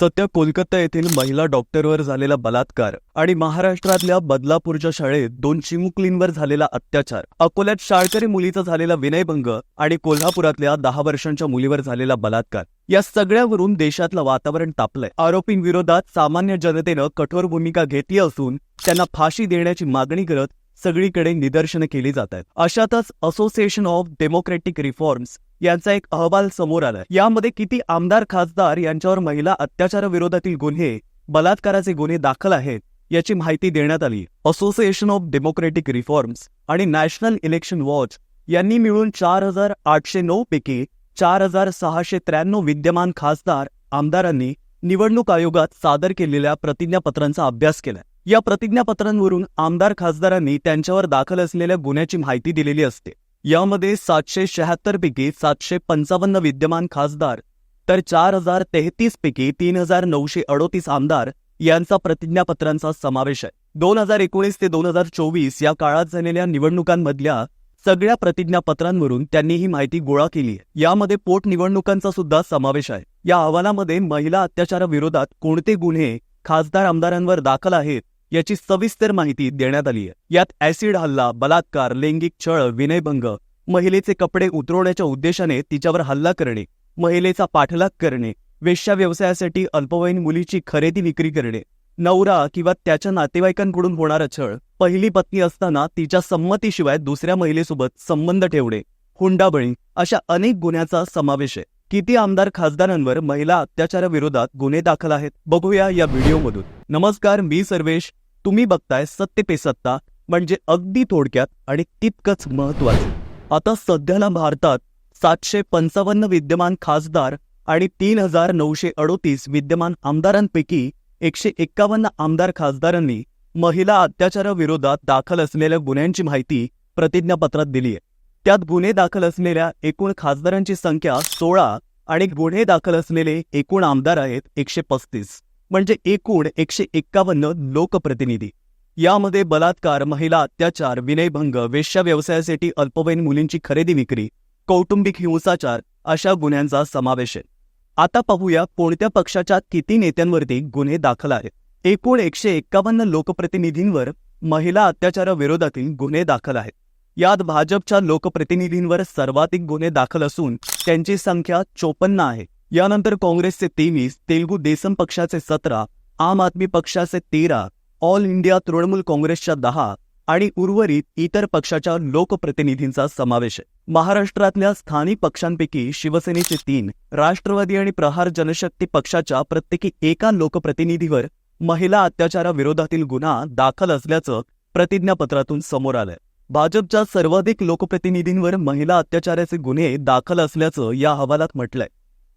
सध्या कोलकाता येथील महिला डॉक्टरवर झालेला बलात्कार आणि महाराष्ट्रातल्या बदलापूरच्या शाळेत दोन चिमुकलींवर झालेला अत्याचार. अकोल्यात शाळकरी मुलीचा झालेला विनयभंग आणि कोल्हापुरातल्या दहा वर्षांच्या मुलीवर झालेला बलात्कार. या सगळ्यावरून देशातलं वातावरण तापलंय. आरोपींविरोधात सामान्य जनतेनं कठोर भूमिका घेतली असून त्यांना फाशी देण्याची मागणी करत सगळीकडे निदर्शनं केली जात आहेत. अशातच असोसिएशन ऑफ डेमोक्रेटिक रिफॉर्म्स यांचा एक अहवाल समोर आलाय यामध्ये किती आमदार खासदार यांच्यावर महिला अत्याचाराविरोधातील गुन्हे बलात्काराचे गुन्हे दाखल आहेत याची माहिती देण्यात आली. असोसिएशन ऑफ डेमोक्रेटिक रिफॉर्म्स आणि नॅशनल इलेक्शन वॉच यांनी मिळून चार हजार आठशे नऊ पैकी चार हजार सहाशे त्र्याण्णव विद्यमान खासदार आमदारांनी निवडणूक आयोगात सादर केलेल्या प्रतिज्ञापत्रांचा अभ्यास केला. या प्रतिज्ञापत्रांवरून आमदार खासदारांनी त्यांच्यावर दाखल असलेल्या गुन्ह्याची माहिती दिलेली असते. यामध्ये सातशे शहात्तर पैकी सातशे पंचावन्न विद्यमान खासदार तर चार हजार तेहतीस पैकी तीन हजार नऊशे अडोतीस आमदार यांचा प्रतिज्ञापत्रांचा समावेश आहे. दोन हजार एकोणीस ते दोन हजार चोवीस या काळात झालेल्या निवडणुकांमधल्या सगळ्या प्रतिज्ञापत्रांवरून त्यांनी ही माहिती गोळा केली आहे. यामध्ये पोटनिवडणुकांचा सुद्धा समावेश आहे. या अहवालामध्ये महिला अत्याचाराविरोधात कोणते गुन्हे खासदार आमदारांवर दाखल आहेत याची सविस्तर माहिती देण्यात आली आहे. यात ऍसिड हल्ला बलात्कार लैंगिक छळ विनयभंग महिलेचे कपडे उतरवण्याच्या उद्देशाने तिच्यावर हल्ला करणे महिलेचा पाठलाग करणे वेश्या व्यवसायासाठी अल्पवयीन मुलीची खरेदी विक्री करणे नवरा किंवा त्याच्या नातेवाईकांकडून होणारा छळ पहिली पत्नी असताना तिच्या संमतीशिवाय दुसऱ्या महिलेसोबत संबंध ठेवणे हुंडाबळी अशा अनेक गुन्ह्याचा समावेश आहे. किती आमदार खासदारांवर महिला अत्याचाराविरोधात गुन्हे दाखल आहेत बघूया या व्हिडिओमधून. नमस्कार मी सर्वेश. तुम्ही बघताय सत्य पे सत्ता म्हणजे अगदी थोडक्यात आणि तितकंच महत्वाचं आता सध्याला भारतात सातशे पंचावन्न विद्यमान खासदार आणि तीन हजार नऊशे अडोतीस विद्यमान आमदारांपैकी एकशे एक्कावन्न आमदार खासदारांनी महिला अत्याचाराविरोधात दाखल असलेल्या गुन्ह्यांची माहिती प्रतिज्ञापत्रात दिली आहे. त्यात गुन्हे दाखल असलेल्या एकूण खासदारांची संख्या सोळा आणि गुन्हे दाखल असलेले एकूण आमदार आहेत एकशे पस्तीस. म्हणजे एकूण एकशे एक्कावन्न लोकप्रतिनिधी. यामध्ये बलात्कार महिला अत्याचार विनयभंग वेश्या व्यवसायासाठी अल्पवयीन मुलींची खरेदी विक्री कौटुंबिक हिंसाचार अशा गुन्ह्यांचा समावेश आहे. आता पाहूया कोणत्या पक्षाच्या किती नेत्यांवरती गुन्हे दाखल आहेत. एकूण एकशे एक्कावन्न लोकप्रतिनिधींवर महिला अत्याचाराविरोधातील गुन्हे दाखल आहेत. यात भाजपच्या लोकप्रतिनिधींवर सर्वाधिक गुन्हे दाखल असून त्यांची संख्या चोपन्न आहे. यानंतर काँग्रेसचे तेवीस तेलगू देसम पक्षाचे सतरा आम आदमी पक्षाचे तेरा ऑल इंडिया तृणमूल काँग्रेसच्या दहा आणि उर्वरित इतर पक्षाच्या लोकप्रतिनिधींचा समावेश आहे. महाराष्ट्रातल्या स्थानिक पक्षांपैकी शिवसेनेचे तीन राष्ट्रवादी आणि प्रहार जनशक्ती पक्षाच्या प्रत्येकी एका लोकप्रतिनिधीवर महिला अत्याचाराविरोधातील गुन्हा दाखल असल्याचं प्रतिज्ञापत्रातून समोर आलंय. भाजपच्या सर्वाधिक लोकप्रतिनिधींवर महिला अत्याचाराचे गुन्हे दाखल असल्याचं या अहवालात म्हटलंय.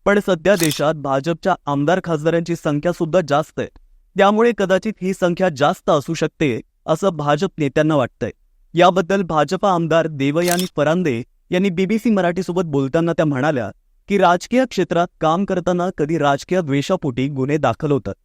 पण सध्या देशात भाजपच्या आमदार खासदारांची संख्या सुद्धा जास्त आहे. त्यामुळे कदाचित ही संख्या जास्त असू शकते असं भाजप नेत्यांना वाटतंय. याबद्दल भाजपा आमदार देवयानी फरांदे यांनी बीबीसी मराठीसोबत बोलताना त्या म्हणाल्या की राजकीय क्षेत्रात काम करताना कधी राजकीय द्वेषापोटी गुन्हे दाखल होतात.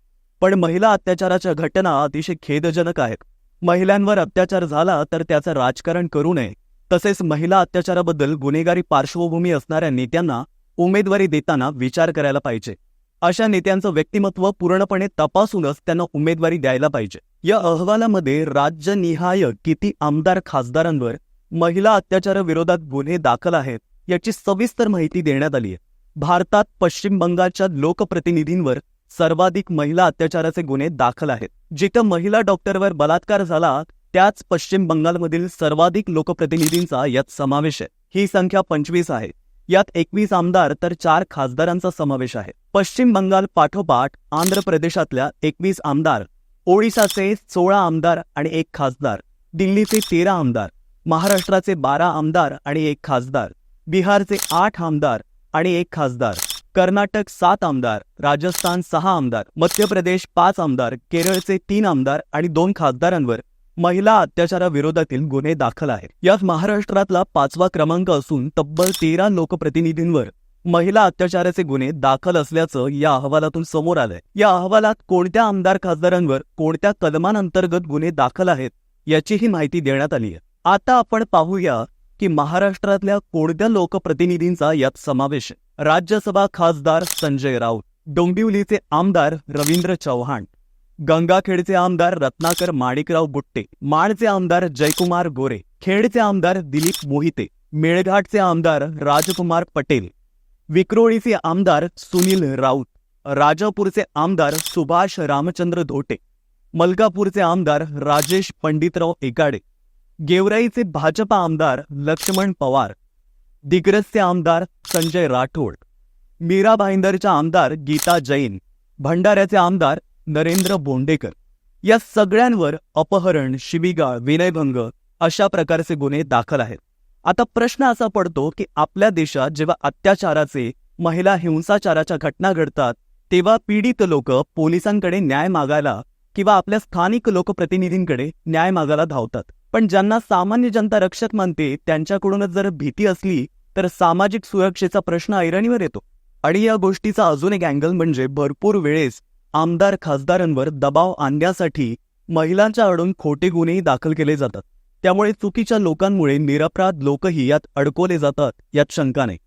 पण महिला अत्याचाराच्या घटना अतिशय खेदजनक आहेत. महिलांवर अत्याचार झाला तर त्याचं राजकारण करू नये. तसेच महिला अत्याचाराबद्दल गुन्हेगारी पार्श्वभूमी असणाऱ्या नेत्यांना उमेदवारी देताना विचार करायला पाहिजे. अशा नेत्यांचं व्यक्तिमत्व पूर्णपणे तपासूनच त्यांना उमेदवारी द्यायला पाहिजे. या अहवालामध्ये राज्यनिहाय किती आमदार खासदारांवर महिला अत्याचाराविरोधात गुन्हे दाखल आहेत याची सविस्तर माहिती देण्यात आली आहे भारतात पश्चिम बंगालच्या लोकप्रतिनिधींवर सर्वाधिक महिला अत्याचाराचे गुन्हे दाखल आहेत. जिथं महिला डॉक्टरवर बलात्कार झाला त्याच पश्चिम बंगालमधील सर्वाधिक लोकप्रतिनिधींचा यात समावेश आहे. ही संख्या पंचवीस आहे. यात एकवीस आमदार तर चार खासदारांचा समावेश आहे. पश्चिम बंगाल पाठोपाठ आंध्र प्रदेशातल्या एकवीस आमदार ओडिसाचे सोळा आमदार आणि एक खासदार दिल्लीचे तेरा आमदार महाराष्ट्राचे बारा आमदार आणि एक खासदार बिहारचे आठ आमदार आणि एक खासदार कर्नाटक सात आमदार राजस्थान सहा आमदार मध्य प्रदेश पाच आमदार केरळचे तीन आमदार आणि दोन खासदारांवर महिला अत्याचाराविरोधातील गुन्हे दाखल आहेत. यात महाराष्ट्रातला पाचवा क्रमांक असून तब्बल तेरा लोकप्रतिनिधींवर महिला अत्याचाराचे गुन्हे दाखल असल्याचं या अहवालातून समोर आलंय. या अहवालात कोणत्या आमदार खासदारांवर कोणत्या कलमांअंतर्गत गुन्हे दाखल आहेत याचीही माहिती देण्यात आली आहे आता आपण पाहूया की महाराष्ट्रातल्या कोणत्या लोकप्रतिनिधींचा यात समावेश राज्यसभा खासदार संजय राऊत डोंबिवलीचे आमदार रवींद्र चव्हाण गंगाखेडचे आमदार रत्नाकर माणिकराव बुट्टे माणचे आमदार जयकुमार गोरे खेडचे आमदार दिलीप मोहिते मेळघाटचे आमदार राजकुमार पटेल. विक्रोळीचे आमदार सुनील राऊत राजापूरचे आमदार सुभाष रामचंद्र धोटे मलकापूरचे आमदार राजेश पंडितराव एकाडे गेवराईचे भाजपा आमदार लक्ष्मण पवार दिग्रसचे आमदार संजय राठोड मीरा भाईंदरच्या आमदार गीता जैन भंडाऱ्याचे आमदार नरेंद्र बोंडेकर या सगळ्यांवर अपहरण शिबिगाळ विनयभंग अशा प्रकारचे गुन्हे दाखल आहेत. आता प्रश्न असा पडतो की आपल्या देशात जेव्हा अत्याचाराचे महिला हिंसाचाराच्या घटना घडतात तेव्हा पीडित लोक पोलिसांकडे न्याय मागायला किंवा आपल्या स्थानिक लोकप्रतिनिधींकडे न्याय मागायला धावतात. पण ज्यांना सामान्य जनता रक्षक मानते त्यांच्याकडूनच जर भीती असली तर सामाजिक सुरक्षेचा प्रश्न ऐरणीवर येतो. आणि या गोष्टीचा अजून एक अँगल म्हणजे भरपूर वेळेस आमदार खासदारांवर दबाव आणण्यासाठी महिलांच्या आडून खोटे गुन्हेही दाखल केले जातात. त्यामुळे चुकीच्या लोकांमुळे निरपराध लोकही यात अडकवले जातात यात शंका नाही.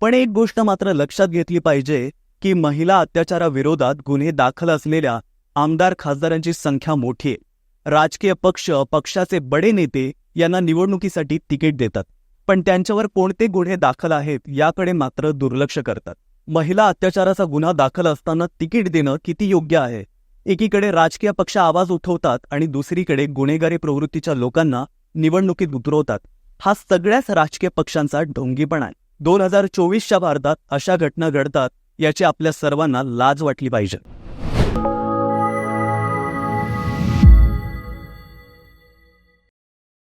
पण एक गोष्ट मात्र लक्षात घेतली पाहिजे की महिला अत्याचाराविरोधात गुन्हे दाखल असलेल्या आमदार खासदारांची संख्या मोठी आहे. राजकीय पक्ष पक्षाचे बडे नेते यांना निवडणुकीसाठी तिकीट देतात. पण त्यांच्यावर कोणते गुन्हे दाखल आहेत याकडे मात्र दुर्लक्ष करतात. महिला अत्याचाराचा गुन्हा दाखल असताना तिकीट देणं किती योग्य आहे? एकीकडे राजकीय पक्ष आवाज उठवतात आणि दुसरीकडे गुन्हेगारी प्रवृत्तीच्या लोकांना निवडणुकीत उतरवतात. हा सगळ्याच राजकीय पक्षांचा ढोंगीपणा आहे. दोन हजार चोवीसच्या भारतात अशा घटना घडतात याची आपल्या सर्वांना लाज वाटली पाहिजे.